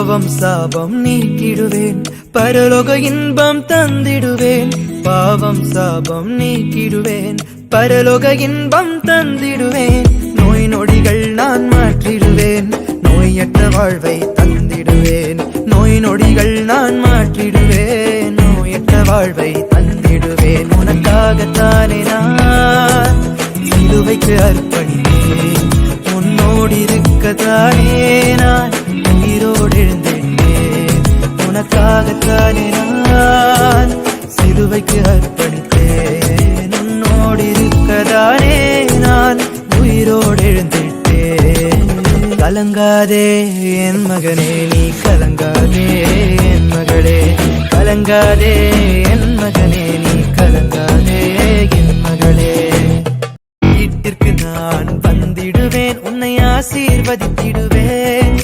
பாவம் சாபம் நீக்கிடுவேன். பரலோக இன்பம் தந்திடுவேன். பாவம் சாபம் நீக்கிடுவேன். பரலோக இன்பம் தந்திடுவேன். நோய் நொடிகள் நான் மாற்றிடுவேன். நோயற்ற வாழ்வை தந்திடுவேன். நோய் நொடிகள் நான் மாற்றிடுவேன். நோயற்ற வாழ்வை தந்திடுவேன். உனக்காகத்தானே நான் சிலுவைக்கு அர்ப்பணித்தேன் உன்னோடு இருக்கத்தானே நான் உனக்காகத்தானே நான் சிலுவைக்கு அர்ப்பணித்தேன். உன்னோடு இருக்கதானே நான் உயிரோடு எழுந்திட்டேன் கலங்காதே என் மகனே நீ கலங்காதே என் மகளே. கலங்காதே என் மகனே நீ கலங்காதே என் மகளே. வீட்டிற்கு நான் வந்திடுவேன் உன்னை ஆசீர்வதித்திடுவேன்.